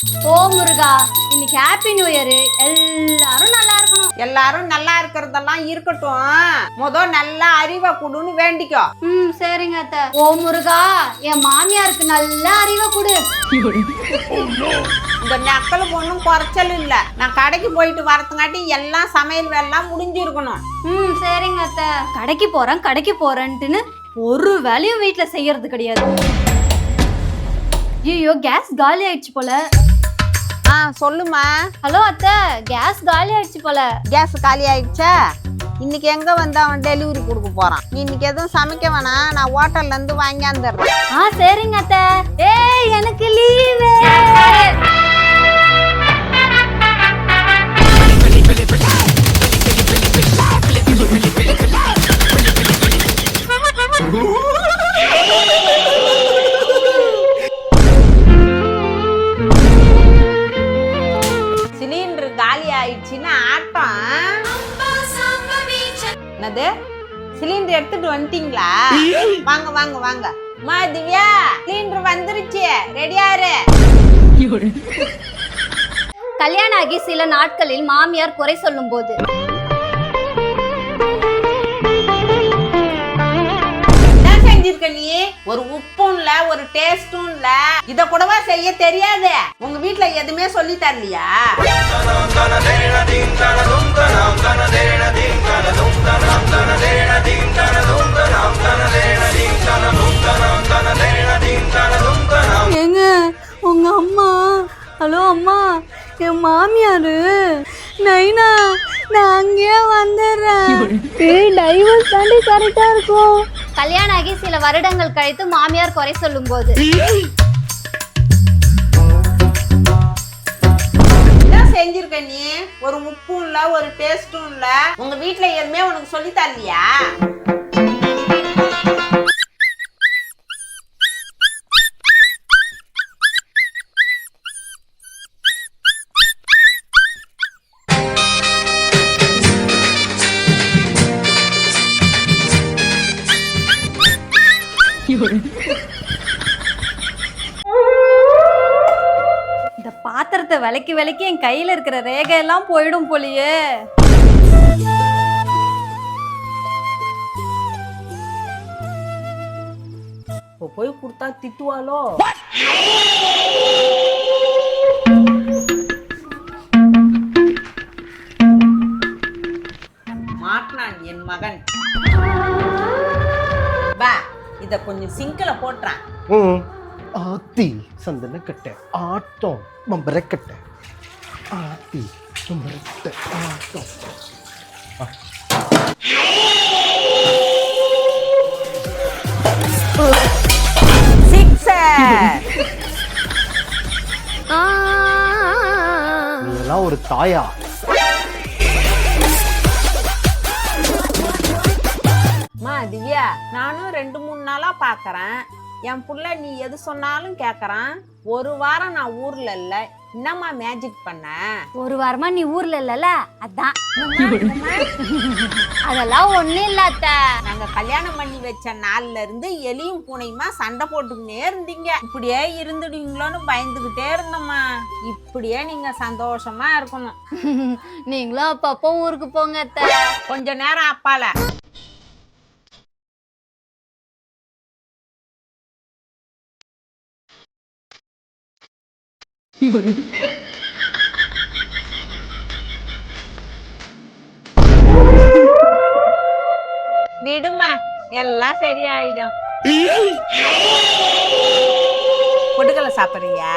ஓ முருகா இன்னைக்கு happy new year எல்லாரும் நல்லா இருக்கணும். எல்லாரும் நல்லா இருக்கிறதெல்லாம் இருக்கட்டும். முத நல்ல அறிவை கொடுன்னு வேண்டிக்கோ. ம் சரிங்க அத்தை. ஓ முருகா என் மாமியாருக்கு நல்ல அறிவை கொடு. இந்த நக்கலுக்கு ஒன்றும் குறைச்சல் இல்லை. நான் கடைக்கு போயிட்டு வரதுங்காட்டி எல்லாம் சமையல் வேலைலாம் முடிஞ்சிருக்கணும். ம் சரிங்க அத்தை. கடைக்கு போறேன் கடைக்கு போறேன்ட்டுன்னு ஒரு வேலையும் வீட்ல செய்யறது கிடையாது. ஐயோ கேஸ் காலி ஆயிடுச்சு போல. ஆ சொல்லுமா ஹலோ அத்தை கேஸ் காலி ஆயிடுச்சு போல. கேஸ் காலி ஆயிடுச்சா? இன்னைக்கு எங்க வந்து அவன் டெலிவரி கொடுக்க போறான்? நீ இன்னைக்கு எதுவும் சமைக்க வேணாம் நான் ஹோட்டல்ல இருந்து வாங்கியாந்துடுறேன் ஆ சரிங்க அத்தை. ஏய் எனக்கு லீவு எடுத்துட்டு வந்துட்டீங்களா? வாங்க வாங்க வாங்க. மா திவ்யா சிலிண்டர் வந்துருச்சு ரெடியாரு கல்யாணம் ஆகி சில நாட்களில் மாமியார் குறை சொல்லும் போது என்ன செஞ்சிருக்க நீ? ஒரு உப்பும் இல்ல ஒரு டேஸ்டும் இல்ல. இத கூடவா செய்ய தெரியாது? உங்க வீட்ல எதுவுமே சொல்லி தரலையா? என் மாமியாரு. நைனா நான் அங்கேயே வந்துடுறேன். ஏய் டைவர்ஸ் தாண்டி கரெக்டா இருக்கும். கல்யாணம் ஆகி சில வருடங்கள் கழித்து மாமியார் குறை சொல்லும் போது என்ன செஞ்சிருக்க நீ? ஒரு உப்பும் இல்ல ஒரு டேஸ்டும் இல்ல. உங்க வீட்ல எதுவுமே உனக்கு சொல்லி தரலையா? பாத்திரத்தை விலைக்கு விலைக்கு என் கையில இருக்கிற ரேகை எல்லாம் போயிடும் போலியே. இப்போ போய் கொடுத்தா திட்டுவாளோ? மாட்டினான் என் மகன். பா இத கொஞ்சம் சிங்கில போட்டுறான். ஆத்தி. சந்தனக்கட்டை ஆட்டம். மம்பரக்கட்டை ஆட்டி. மம்பரக்கட்டை ஆட்டம். இதெல்லாம் ஒரு தாயா. மா திவ்யா நானும் ரெண்டு மூணு நாளா பாக்குறேன். என் புள்ள நீ எது சொன்னாலும் கேக்குறான். ஒரு வாரம் நான் ஊர்ல இல்ல. என்னம்மா மேஜிக் பண்ண? ஒரு வாரமா நீ ஊர்ல இல்லல? அதான். அதெல்லாம் ஒண்ணும் இல்ல அத்தை. நாங்க கல்யாணம் பண்ணி வச்ச நாள்ல இருந்து எலியும் பூனையுமா சண்டை போட்டுக்கிட்டே இருந்தீங்க. இப்படியே இருந்துடுவீங்களோன்னு பயந்துகிட்டே இருந்தோம்மா. இப்படியே நீங்க சந்தோஷமா இருக்கணும். நீங்களும் அப்பப்போ ஊருக்கு போங்க அத்தை. கொஞ்ச நேரம் அப்பால. விடுமா எல்லாம் சரியாயிடும் பொட்டுக்கலை சாப்பிடுறியா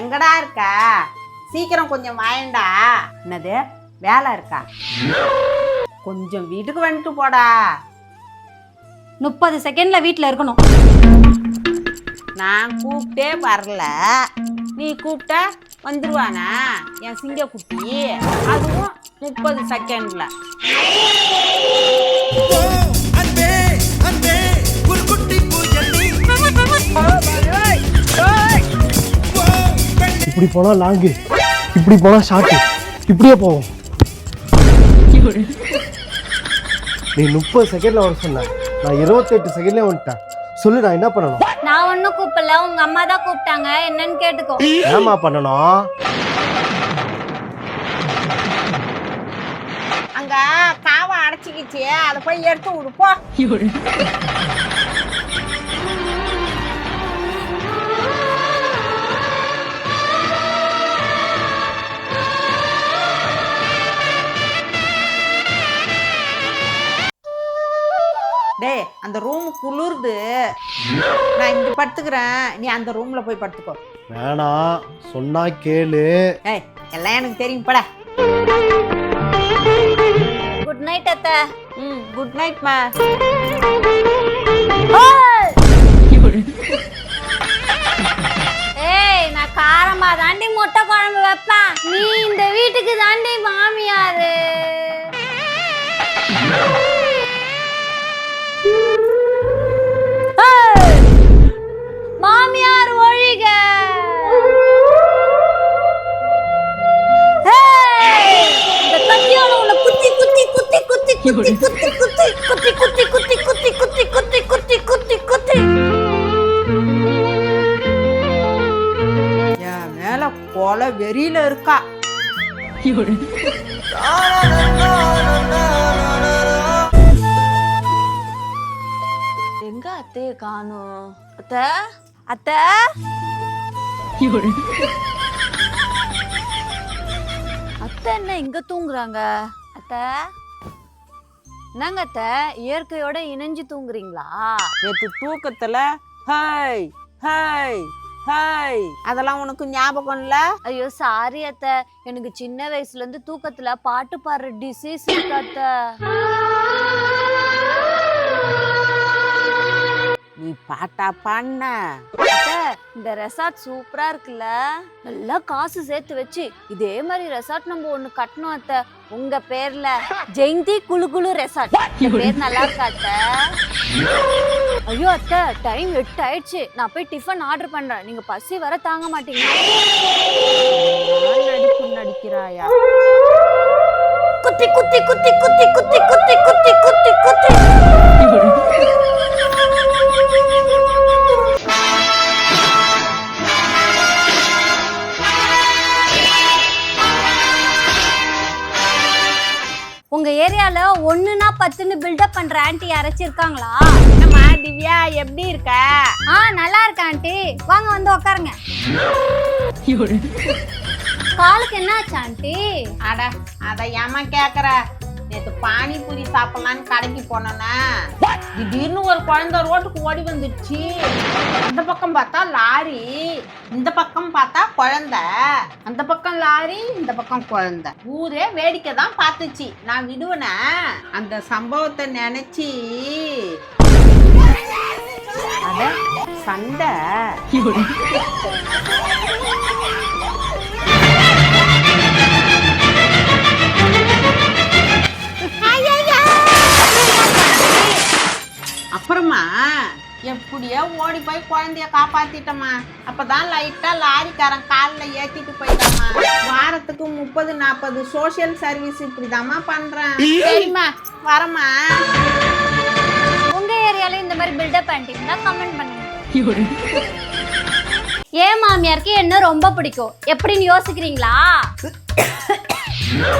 எங்கடா இருக்கா சீக்கிரம் கொஞ்சம் வாயண்டா என்னது வேலை இருக்கா கொஞ்சம் வீட்டுக்கு வந்துட்டு போடா. முப்பது செகண்ட்ல வீட்ல இருக்கணும். நான் கூப்பிட்டே வரல. நீ கூப்பிட்டா வந்துருவானா? என் சிங்கக்குட்டி. அதுவும் முப்பது செகண்ட்ல. இப்படி போனா லாங்கு. இப்படி போனா ஷார்ட்டு. இப்படியே போவோம். நீ முப்பது செகண்ட்ல வர சொன்ன. நான் இருபத்தெட்டு செகண்ட்ல வந்துட்டேன். சொல்லு நான் என்ன பண்ணணும்? நான் ஒன்றும் கூப்பிடல. உங்க அம்மா தான் கூப்பிட்டாங்க. என்னன்னு கேட்டுக்கோ. ஏமா பண்ணணும்? அங்க காவை அடைச்சிக்கிச்சு. அதை போய் எடுத்து விடுப்போ டேய் அந்த ரூம் குளிருது. நான் இங்க படுத்துக்கிறேன். நீ அந்த ரூம்ல போய் படுத்துக்கோ. வேணாம் சொன்னா கேளு. ஏய் எல்லாம் எனக்கு தெரியும் பட. குட் நைட் அத்தை. ம் குட் நைட் மா. ஏய் நான் காரமா தாண்டி முட்டை குழம்பு வைப்பேன். நீ இந்த வீட்டுக்கு தாண்டி மாமியாரு. குத்தி குத்தி குத்தி குத்தி குத்தி குத்தி குத்தி குத்தி குத்தி குத்தி குத்தி குத்தி குத்தி என் மேல கொலை வெறியில இருக்கா எங்க அத்தைய காணும் அத்தை அத்தை அத்தை என்ன இங்க தூங்குறாங்க அத்தை என்னங்க அத்தை இயற்கையோட இணைஞ்சு தூங்குறீங்களா? நேற்று தூக்கத்துல ஹாய் ஹாய் ஹாய். அதெல்லாம் உனக்கு ஞாபகம் இல்ல? ஐயோ சாரி அத்தை. எனக்கு சின்ன வயசுல இருந்து தூக்கத்துல பாட்டு பாடுற டிசீஸ் அத்தை. நீ பாட்டா பண்ண இந்த ரெசார்ட் சூப்பரா இருக்குல்ல. நல்லா காசு சேர்த்து வச்சு இதே மாதிரி ரெசார்ட் நம்ம ஒண்ணு கட்டணும் அத்தை. உங்க பேர்ல ஜெயந்தி குளு குளு ரெசார்ட் பேர் நல்லா இருக்கா அத்தை? ஐயோ அத்தை டைம் எட்டு ஆயிடுச்சு. நான் போய் டிஃபன் ஆர்டர் பண்றேன். நீங்க பசி வர தாங்க மாட்டீங்க. நடிப்பு நடிக்கிறாயா? குத்தி குத்தி குத்தி குத்தி குத்தி குத்தி குத்தி குத்தி குத்தி. உங்க ஏரியால ஒண்ணுனா பத்துன்னு பில்டப் பண்ற ஆன்ட்டி யாராச்சும் இருக்காங்களா? என்னம்மா திவ்யா எப்படி இருக்க? ஆ நல்லா இருக்கேன் ஆண்டி வாங்க வந்து உட்காருங்க காலுக்கு என்ன ஆச்சு ஆண்டி அட அத ஏமா கேக்குற? நேத்து பானிபூரி சாப்பிடலான்னு கடைக்கு போனோன்னா திடீர்னு ஒரு குழந்தை ரோட்டுக்கு ஓடி வந்துடுச்சு. அந்த பக்கம் பார்த்தா லாரி இந்த பக்கம் பார்த்தா குழந்தை. அந்த பக்கம் லாரி இந்த பக்கம் குழந்தை. ஊரே வேடிக்கை தான் பார்த்துச்சு. நான் விடுவனே. அந்த சம்பவத்தை நினைச்சு அட சண்டை. அப்புறமா எப்படியோ ஓடி போய் குழந்தைய காப்பாத்திட்டம்மா. அப்பதான் லைட்டா லாரிக்காரன் காலில் ஏத்திட்டு போயிட்டாமா வாரத்துக்கு முப்பது நாற்பது சோஷியல் சர்வீஸ் இப்படிதாம்மா பண்றேன். சரிம்மா வரமா உங்க ஏரியால இந்த மாதிரி பில்டப் இருந்தா கமெண்ட் பண்ணுங்க. ஏன் மாமியாருக்கு என்ன ரொம்ப பிடிக்கும்? எப்படின்னு யோசிக்கிறீங்களா?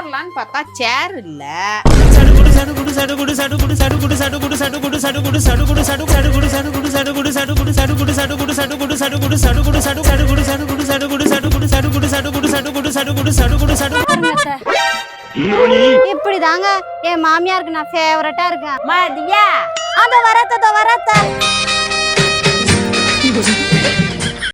உட்காரலான்னு பார்த்தா சேர் இல்ல. இப்படி தாங்க என் மாமியாருக்கு நான் ஃபேவரட்டா இருக்கேன். மதியா? அத வரத்த வரத்த.